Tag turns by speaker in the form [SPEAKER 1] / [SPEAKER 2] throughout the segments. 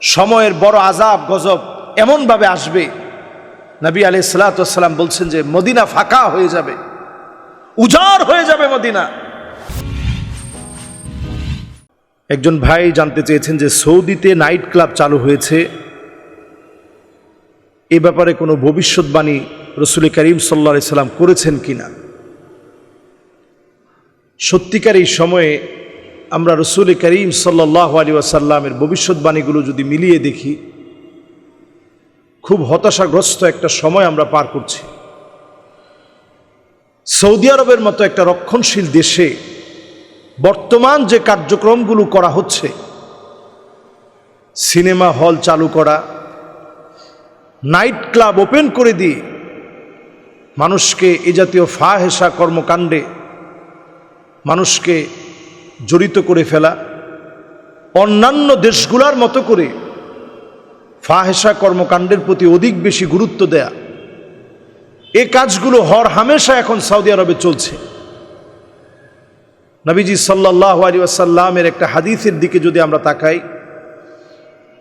[SPEAKER 1] সময়ের বড় আজাব গজব এমনভাবে আসবে। নবী আলি সালাতাম বলছেন যে, মদিনা ফাঁকা হয়ে যাবে। উজাড় হয়ে যাবে মদিনা। একজন ভাই জানতে চেয়েছেন যে, সৌদিতে নাইট ক্লাব চালু হয়েছে। এ ব্যাপারে কোনো ভবিষ্যৎবাণী রসুল করিম সাল্লা সাল্লাম করেছেন কিনা? সত্যিকার এই সময়ে আমরা রসুল করিম সাল্লাহ আলী আসাল্লামের ভবিষ্যৎবাণীগুলো যদি মিলিয়ে দেখি, খুব হতাশাগ্রস্ত একটা সময় আমরা পার করছি। সৌদি আরবের মতো একটা রক্ষণশীল দেশে বর্তমান যে কার্যক্রমগুলো করা হচ্ছে, সিনেমা হল চালু করা, নাইট ক্লাব ওপেন করে দিয়ে মানুষকে এ জাতীয় ফাহেসা কর্মকাণ্ডে, মানুষকে জড়িত করে ফেলা, অন্যান্য দেশগুলার মতো করে ফাহেসা কর্মকাণ্ডের প্রতি অধিক বেশি গুরুত্ব দেয়া। এ কাজগুলো হর হামেশা এখন সৌদি আরবে চলছে। নবীজি সাল্লাহ আলী আসাল্লামের একটা হাদিসের দিকে যদি আমরা তাকাই,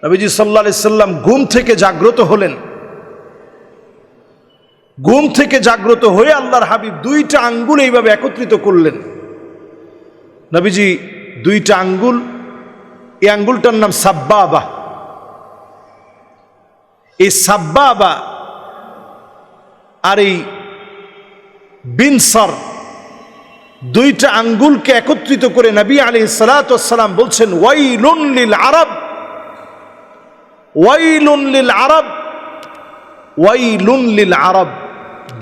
[SPEAKER 1] নবীজি সাল্লা সাল্লাম ঘুম থেকে জাগ্রত হলেন। ঘুম থেকে জাগ্রত হয়ে আল্লাহর হাবিব দুইটা আঙ্গুল এইভাবে একত্রিত করলেন। নবীজি দুইটা আঙ্গুল, এই আঙ্গুলটার নাম সাব্বাবা। এই সাব্বাবা আর এই বিনসর দুইটা আঙ্গুলকে একত্রিত করে নবী আলী সালাতাম বলছেন, ওয়াইলুন লিল আরব, ওয়াইলুন লিল আরব, ওয়াইলুন লিল আরব,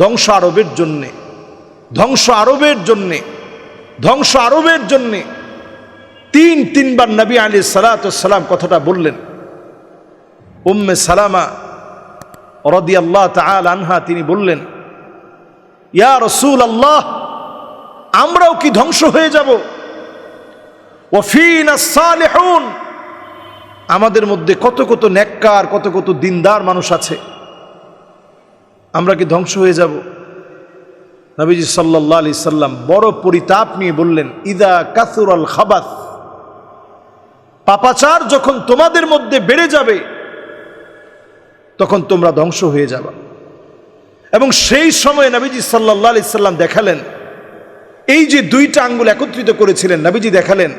[SPEAKER 1] ধ্বংস আরবের জন্যে, ধ্বংস আরবের জন্যে ধ্বংস আরবের জন্যে তিন, তিনবার নবী আলী সালাতাম কথাটা বললেন। উম্মে সালামা রদি আল্লাহ তাল আনহা তিনি বললেন, ইয়া রসুল আল্লাহ আমরাও কি ধ্বংস হয়ে যাব? ওফিন আমাদের মধ্যে কত কত নেককার কত কত দিনদার মানুষ আছে। আমরা কি ধ্বংস হয়ে যাব? নবীজি সাল্লাহ আলি সাল্লাম বড় পরিতাপ নিয়ে বললেন, ইদা কাসুর আল খাবাস। পাপাচার যখন তোমাদের মধ্যে বেড়ে যাবে, তখন তোমরা ধ্বংস হয়ে যাবা। এবং সেই সময় নবীজি সাল্লাহ আলি সাল্লাম দেখালেন, এই যে দুইটা আঙ্গুল একত্রিত করেছিলেন, নবীজি দেখালেন,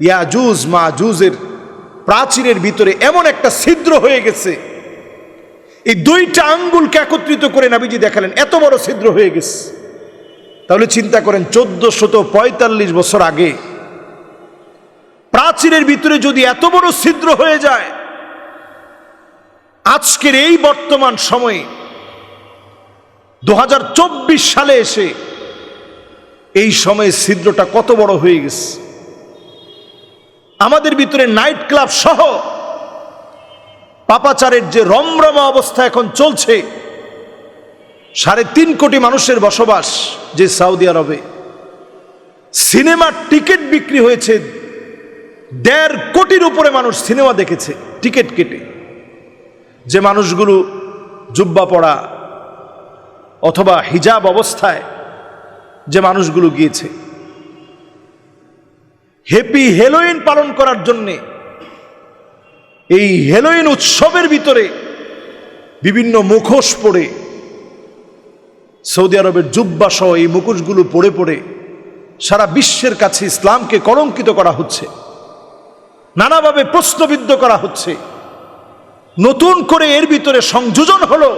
[SPEAKER 1] ইয়াজুজ মা জুজের প্রাচীরের ভিতরে এমন একটা ছিদ্র হয়ে গেছে এই দুইটা আঙ্গুলকে একত্রিত করে নাবিজি দেখালেন, এত বড় ছিদ্র হয়ে গেছে। তাহলে চিন্তা করেন চোদ্দ শত পঁয়তাল্লিশ বছর আগে প্রাচীরের ভিতরে যদি এত বড় ছিদ্র হয়ে যায়, আজকের এই বর্তমান সময়ে দু হাজার চব্বিশ সালে এসে এই সময়ে ছিদ্রটা কত বড় হয়ে গেছে। আমাদের ভিতরে নাইট ক্লাব সহ পাপাচারের যে রমরমা অবস্থা এখন চলছে, সাড়ে তিন কোটি মানুষের বসবাস যে সৌদি আরবে। সিনেমার টিকিট বিক্রি হয়েছে, দেড় কোটির উপরে মানুষ সিনেমা দেখেছে, টিকিট কেটে। যে মানুষগুলো জুব্বা পড়া অথবা হিজাব অবস্থায়, যে মানুষগুলো গিয়েছে। হ্যাপি হেলোইন পালন করার জন্যে এই হেলোইন উৎসবের ভিতরে বিভিন্ন মুখোশ পড়ে সৌদি আরবের জুব্বা সহ এই মুখোশগুলো পড়ে পড়ে সারা বিশ্বের কাছে ইসলামকে কলঙ্কিত করা হচ্ছে, নানাভাবে প্রশ্নবিদ্ধ করা হচ্ছে। নতুন করে এর ভিতরে সংযোজন হলো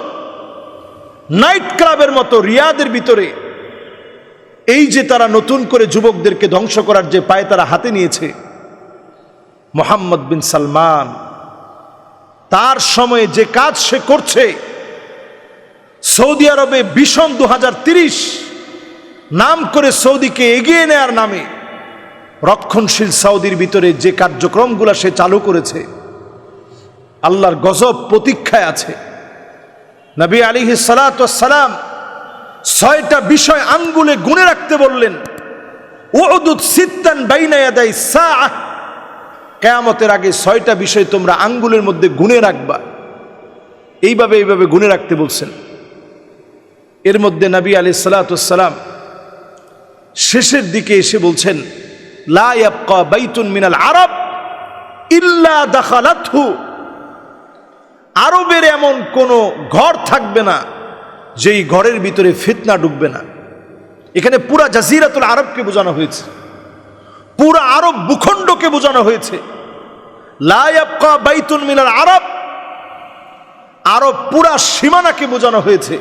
[SPEAKER 1] নাইট ক্লাবের মতো রিয়াদের ভিতরে। এই যে তারা নতুন করে যুবকদেরকে ধ্বংস করার যে পায়ে তারা হাতে নিয়েছে, মোহাম্মদ বিন সালমান তার সময়ে যে কাজ সে করছে, সৌদি আরবে ভীষণ দু নাম করে সৌদিকে এগিয়ে নেয়ার নামে রক্ষণশীল সৌদির ভিতরে যে কার্যক্রমগুলো সে চালু করেছে, আল্লাহর গজব প্রতীক্ষায় আছে। নবী আলী সালাম ছয়টা বিষয় আঙ্গুলে গুনে রাখতে বললেন ওদুত সিত্তান বাইনায়াদাই সাহ কেয়ামতের আগে ছয়টা বিষয় তোমরা আঙ্গুলের মধ্যে গুনে রাখবা। এইভাবে এইভাবে গুনে রাখতে বলছেন। এর মধ্যে নবী আলি সালাতাম শেষের দিকে এসে বলছেন লাইতুন মিনাল আরব ইল্লা দাখালাতহু। আরবের এমন কোনো ঘর থাকবে না, যেই ঘরের ভিতরে ফিতনা ঢুকবে না। এখানে পুরা জাজিরাতুল আরবকে বোঝানো হয়েছে। পুরা আরব ভূখণ্ডকে বোঝানো হয়েছে। লায়াবকা বাইতুল মিনাল আরব। আরব পুরা সীমানাকে বোঝানো হয়েছে।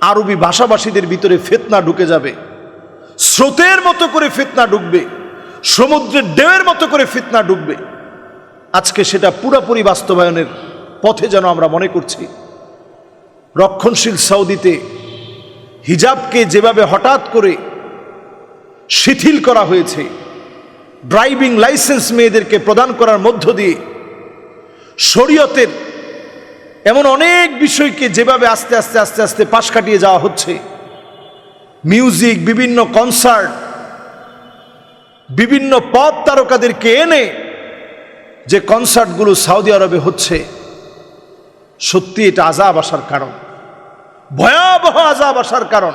[SPEAKER 1] আরবি ভাষাভাষীদের ভিতরে ফেতনা ঢুকে যাবে। স্রোতের মতো করে ফিতনা ঢুকবে। সমুদ্রের ঢেউয়ের মতো করে ফিতনা ঢুকবে। আজকে সেটা পুরাপুরি বাস্তবায়নের পথে যেন আমরা মনে করছি। রক্ষণশীল সৌদিতে হিজাবকে যেভাবে হঠাৎ করে শিথিল করা হয়েছে ড্রাইভিং লাইসেন্স মেয়েদেরকে প্রদান করার মধ্য দিয়ে শরীয়তের এমন অনেক বিষয়কে যেভাবে আস্তে আস্তে আস্তে আস্তে পাশ কাটিয়ে যাওয়া হচ্ছে। মিউজিক, বিভিন্ন কনসার্ট, বিভিন্ন পথ তারকাদেরকে এনে যে কনসার্টগুলো সৌদি আরবে হচ্ছে, সত্যি এটা আজাব আসার কারণ। ভয়াবহ আজাব আসার কারণ।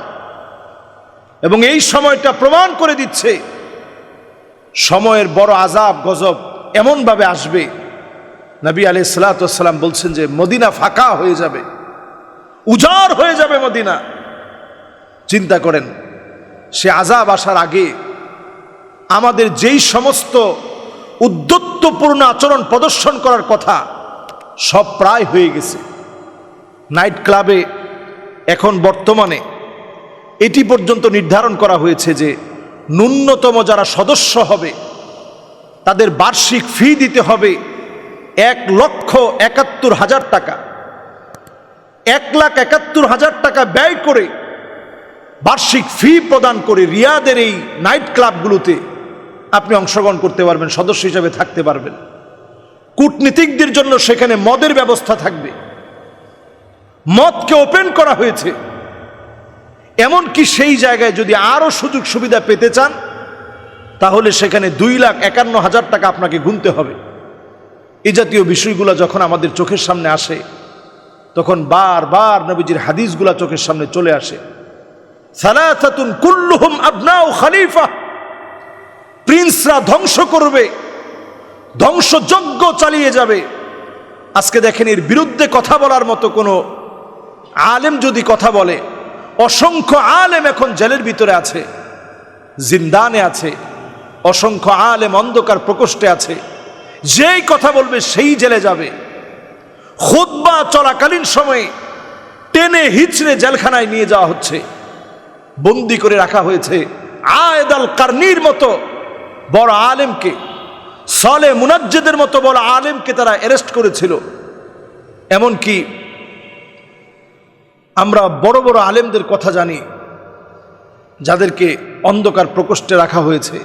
[SPEAKER 1] এবং এই সময়টা প্রমাণ করে দিচ্ছে সময়ের বড় আজাব গজব এমনভাবে আসবে। নবী আলি সালাতাম বলছেন যে, মদিনা ফাঁকা হয়ে যাবে। উজাড় হয়ে যাবে মদিনা। চিন্তা করেন, সে আজাব আসার আগে আমাদের যেই সমস্ত উদ্যত্তপূর্ণ আচরণ প্রদর্শন করার কথা, সব প্রায় হয়ে গেছে। নাইট ক্লাবে এখন বর্তমানে এটি পর্যন্ত নির্ধারণ করা হয়েছে যে ন্যূনতম যারা সদস্য হবে, তাদের বার্ষিক ফি দিতে হবে এক লক্ষ একাত্তর হাজার টাকা। এক লাখ একাত্তর হাজার টাকা ব্যয় করে বার্ষিক ফি প্রদান করে রিয়াদের এই নাইট ক্লাবগুলোতে আপনি অংশগ্রহণ করতে পারবেন, সদস্য হিসাবে থাকতে পারবেন। কূটনীতিকদের জন্য সেখানে মদের ব্যবস্থা থাকবে। মদকে ওপেন করা হয়েছে। এমনকি সেই জায়গায় যদি আরও সুযোগ সুবিধা পেতে চান, তাহলে সেখানে দুই লাখ একান্ন হাজার টাকা আপনাকে গুনতে হবে। এই জাতীয় বিষয়গুলো যখন আমাদের চোখের সামনে আসে, তখন বারবার নবীজির হাদিসগুলা চোখের সামনে চলে আসে। খালিফা। প্রিন্সরা ধ্বংস করবে, ধ্বংসযজ্ঞ চালিয়ে যাবে। আজকে দেখেন এর বিরুদ্ধে কথা বলার মতো কোনো আলেম যদি কথা বলে অসংখ্য আলেম এখন জেলের ভিতরে আছে, জিন্দানে আছে, অসংখ্য আলেম অন্ধকার প্রকোষ্ঠে আছে। যেই কথা বলবে সেই জেলে যাবে। খুদ্া চলাকালীন সময়ে টেনে হিচড়ে জেলখানায় নিয়ে যাওয়া হচ্ছে। বন্দি করে রাখা হয়েছে আয়দাল কার্নির মতো বড় আলেমকে। সলে মুনাজ্জেদের মতো বড় আলেমকে তারা অ্যারেস্ট করেছিল। এমনকি আমরা বড় বড় আলেমদের কথা জানি, যাদেরকে অন্ধকার প্রকোষ্ঠে রাখা হয়েছে।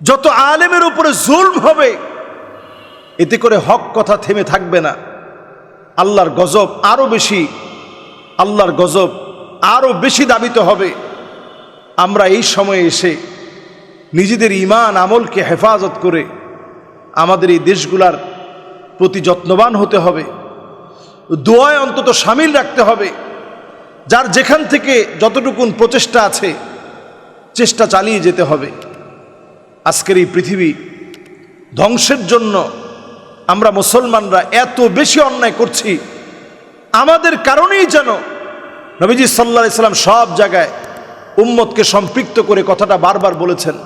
[SPEAKER 1] যত আলেমের উপরে জুলম হবে, এতে করে হক কথা থেমে থাকবে না। আল্লাহর গজব আরও বেশি, আল্লাহর গজব আরও বেশি দাবিত হবে। আমরা এই সময়ে এসে নিজেদের ইমান আমলকে হেফাজত করে আমাদের এই দেশগুলার প্রতি যত্নবান হতে হবে। দোয়ায় অন্তত সামিল রাখতে হবে। যার যেখান থেকে যতটুকুন প্রচেষ্টা আছে, চেষ্টা চালিয়ে যেতে হবে। আজকের এই পৃথিবী ধ্বংসের জন্য আমরা মুসলমানরা এত বেশি অন্যায় করছি। আমাদের কারণেই যেন নবীজি সাল্লা সাল্লাম সব জায়গায় উম্মতকে সম্পৃক্ত করে কথাটা বারবার বলেছেন।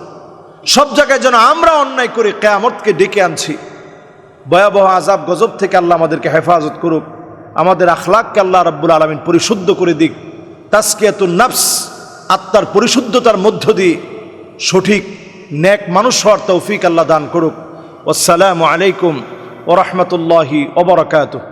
[SPEAKER 1] সব জায়গায় যেন আমরা অন্যায় করে কেয়ামতকে ডেকে আনছি। ভয়াবহ আজাব গজব থেকে আল্লাহ আমাদেরকে হেফাজত করুক। আমাদের আখলাককে আল্লাহ রাব্বুল আলমিন পরিশুদ্ধ করে দিক। তাস্কিয়াতুন নাফস, আত্মার পরিশুদ্ধতার মধ্য দিয়ে সঠিক ন্যাক মানুষ হওয়ার তৌফিক আল্লাহ দান করুক। আসসালামু আলাইকুম ওরহমতুল্লাহি ওবরাকাতুহ